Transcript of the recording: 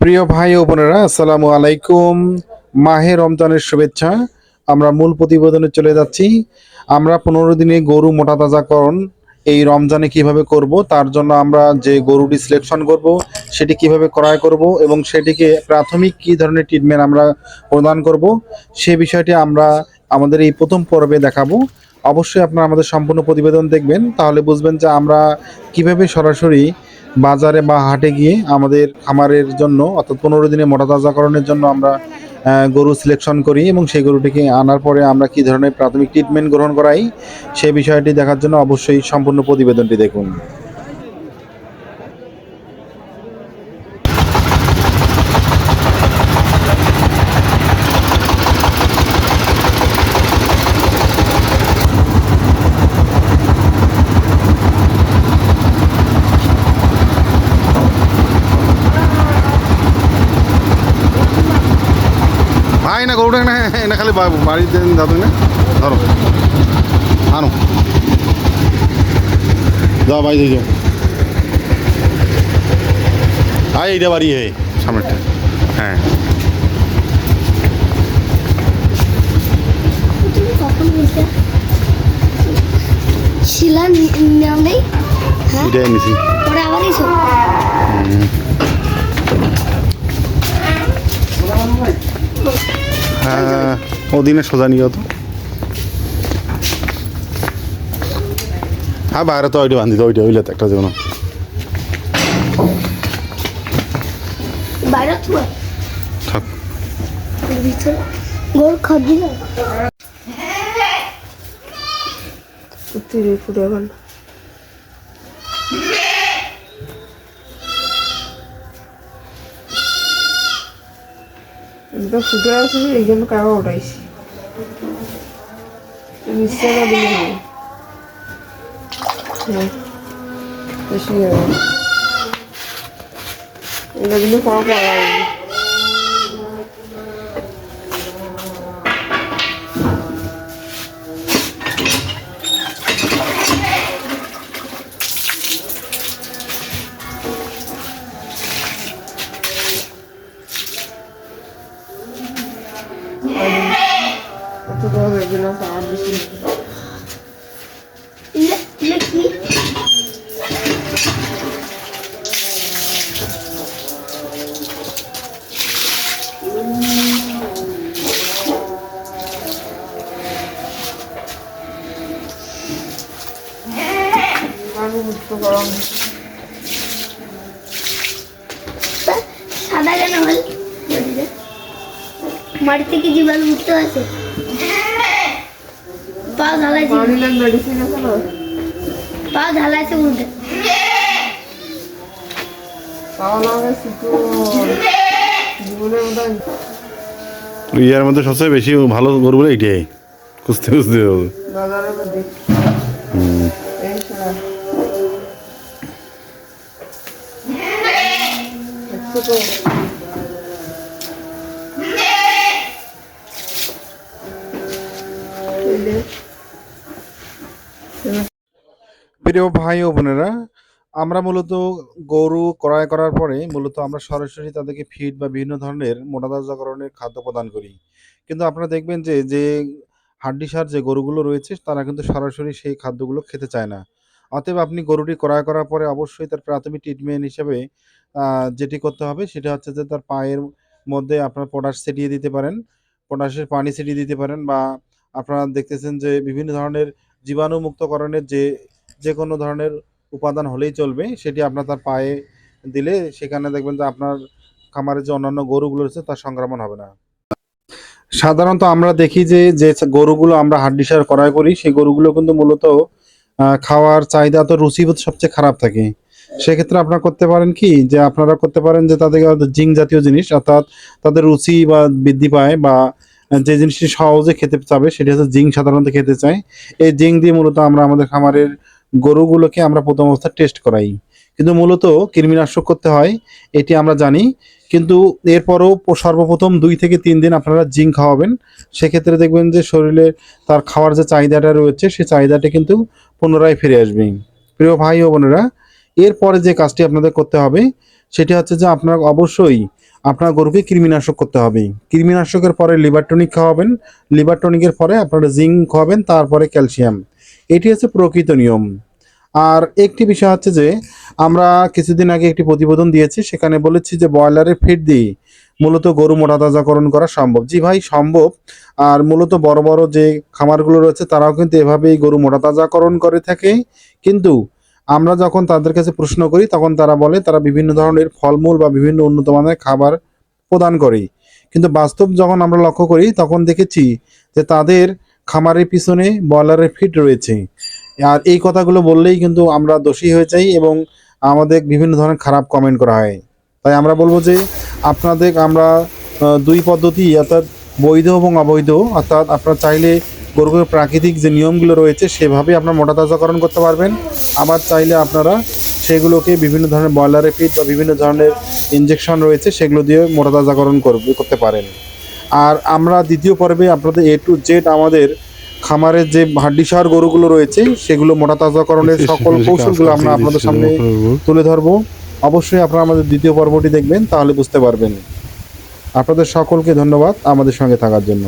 প্রিয় ভাই ও বোনেরা, আসসালামু আলাইকুম। মাহে রমজানের শুভেচ্ছা। আমরা মূল প্রতিবেদনে চলে যাচ্ছি। আমরা পনেরো দিনে গরু মোটা তাজাকরণ এই রমজানে কীভাবে করব, তার জন্য আমরা যে গরুটি সিলেকশন করব, সেটি কীভাবে ক্রয় করব এবং সেটিকে প্রাথমিক কী ধরনের ট্রিটমেন্ট আমরা প্রদান করব, সে বিষয়টি আমরা আমাদের এই প্রথম পর্বে দেখাবো। অবশ্যই আপনারা আমাদের সম্পূর্ণ প্রতিবেদন দেখবেন, তাহলে বুঝবেন যে আমরা কীভাবে সরাসরি বাজারে বা হাটে গিয়ে আমাদের খামারের জন্য অর্থাৎ পনেরো দিনে মোটা তাজাকরণের জন্য আমরা গরু সিলেকশন করি এবং সেই গরুটিকে আনার পরে আমরা কি ধরনের প্রাথমিক ট্রিটমেন্ট গ্রহণ করাই সেই বিষয়টি দেখার জন্য অবশ্যই সম্পূর্ণ প্রতিবেদনটি দেখুন। ভাই না গরুটা না এনে খালি বাড়িতে যাবে না? ধরো আনো। যাও ভাই যাও আয় এইটা বাড়ি হে সামনেরটা হ্যাঁ। শিলা নাম নেই হ্যাঁ আবার এসো হ্যাঁ ওদিনে সোজা নিয়ে তো। হ্যাঁ বাইরে তো ওইটা বান্ধি তো ওইটা ওইলে একটা যেমন খাবি না। তিরিশ ফুট আছে, এই জন্য কাকা উঠাইছি মিক্সারটা দিলে নেই হ্যাঁ এটা দিলে কোনো পড়া হবে যাবে না আর বেশি করা সাদা কেন হল বডিটা? মাটিতে কি জীবাণু মুক্ত আছে পা ঢালাইছে পানিলাম মেডিসিন আছে না? পা ঢালাইছে উল্টে ইয়ার মধ্যে সবচেয়ে বেশি ভালো গরুগুলো এইটাই খুঁজতে খুঁজতে হবে। বাজারে মধ্যে এই ছাড়া দেখছ তো এই যে, প্রিয় ভাই ও বোনেরা, আমরা মূলত গরু ক্রয় করার পরে মূলত আমরা সরাসরি তাদেরকে ফিড বা বিভিন্ন ধরনের মোটাতাজাকরণের খাদ্য প্রদান করি। কিন্তু আপনারা দেখবেন যে যে হাড্ডিসার যে গরুগুলো রয়েছে, তারা কিন্তু সরাসরি সেই খাদ্যগুলো খেতে চায় না। অতএব আপনি গরুটি ক্রয় করার পরে অবশ্যই তার প্রাথমিক ট্রিটমেন্ট হিসেবে যেটি করতে হবে সেটা হচ্ছে যে তার পায়ের মধ্যে আপনার পটাশ ছিটিয়ে দিতে পারেন পটাশের পানি ছিটিয়ে দিতে পারেন বা আপনারা দেখতেছেন যে বিভিন্ন ধরনের জীবাণুমুক্তকরণের যে যে কোনো ধরনের উপাদান হলেই চলবে, সেটি আপনার তার পায়ে দিলে সেখানে দেখবেন যে আপনার খামারে যে অন্যান্য গরুগুলো রয়েছে তার সংক্রমণ হবে না। সাধারণত আমরা দেখি যে যে গরুগুলো আমরা হাড্ডিসার ক্রয় করি, সেই গরুগুলো কিন্তু মূলত খাওয়ার চাহিদা তো রুচিবোধ সবচেয়ে খারাপ থাকে। সেক্ষেত্রে আপনারা করতে পারেন কি, যে আপনারা করতে পারেন যে তাদের জিঙ্ক জাতীয় জিনিস, অর্থাৎ তাদের রুচি বা বৃদ্ধি পায় বা যে জিনিসটি সহজে খেতে চাবে, সেটি হচ্ছে জিং সাধারণত খেতে চায়। এই জিং দিয়ে মূলত আমরা আমাদের খামারের গরুগুলোকে আমরা প্রথম অবস্থা টেস্ট করাই। কিন্তু মূলত কৃমিনাশক করতে হয়, এটি আমরা জানি। কিন্তু এরপরও সর্বপ্রথম দুই থেকে তিন দিন আপনারা জিঙ্ক খাওয়াবেন। সেক্ষেত্রে দেখবেন যে শরীরে তার খাওয়ার যে চাহিদাটা রয়েছে সেই চাহিদাটা কিন্তু পুনরায় ফিরে আসবে। প্রিয় ভাই ও বোনেরা, এরপরে যে কাজটি আপনাদের করতে হবে, সেটি হচ্ছে যে আপনার অবশ্যই আপনার গরুকে কৃমিনাশক করতে হবে। কৃমিনাশকের পরে লিভার টনিক খাওয়াবেন। লিভার টনিকের পরে আপনারা জিঙ্ক খাওয়াবেন, তারপরে ক্যালসিয়াম। এটি হচ্ছে প্রকৃত নিয়ম। আর একটি বিষয় হচ্ছে যে, আমরা কিছুদিন আগে একটি প্রতিবেদন দিয়েছি, সেখানে বলেছি যে ব্রয়লারের ফিড দিয়ে মূলত গরু মোটা তাজাকরণ করা সম্ভব। জি ভাই, সম্ভব। আর মূলত বড় বড় যে খামারগুলো রয়েছে, তারাও কিন্তু এভাবেই গরু মোটা তাজাকরণ করে থাকে। কিন্তু আমরা যখন তাদের কাছে প্রশ্ন করি, তখন তারা বলে তারা বিভিন্ন ধরনের ফলমূল বা বিভিন্ন উন্নত মানের খাবার প্রদান করে। কিন্তু বাস্তব যখন আমরা লক্ষ্য করি, তখন দেখেছি যে তাদের খামারের পিছনে ব্রয়লারের ফিট রয়েছে। আর এই কথাগুলো বললেই কিন্তু আমরা দোষী হয়ে যাই এবং আমাদের বিভিন্ন ধরনের খারাপ কমেন্ট করা হয়। তাই আমরা বলব যে, আপনাদের আমরা দুই পদ্ধতি, অর্থাৎ বৈধ এবং অবৈধ, অর্থাৎ আপনারা চাইলে গরুর প্রাকৃতিক যে নিয়মগুলো রয়েছে, সেভাবে আপনার মোটা তাজাকরণ করতে পারবেন। আবার চাইলে আপনারা সেগুলোকে বিভিন্ন ধরনের ব্রয়লারের ফিড বা বিভিন্ন ধরনের ইঞ্জেকশন রয়েছে, সেগুলো দিয়ে মোটা তাজাকরণ করতে পারেন। আর আমরা দ্বিতীয় পর্বে আপনাদের এ টু জেড আমাদের খামারের যে হাড্ডিসার গরুগুলো রয়েছে সেগুলো মোটা তাজাকরণের সকল কৌশলগুলো আমরা আপনাদের সামনে তুলে ধরবো। অবশ্যই আপনারা আমাদের দ্বিতীয় পর্বটি দেখবেন তাহলে বুঝতে পারবেন। আপনাদের সকলকে ধন্যবাদ আমাদের সঙ্গে থাকার জন্য।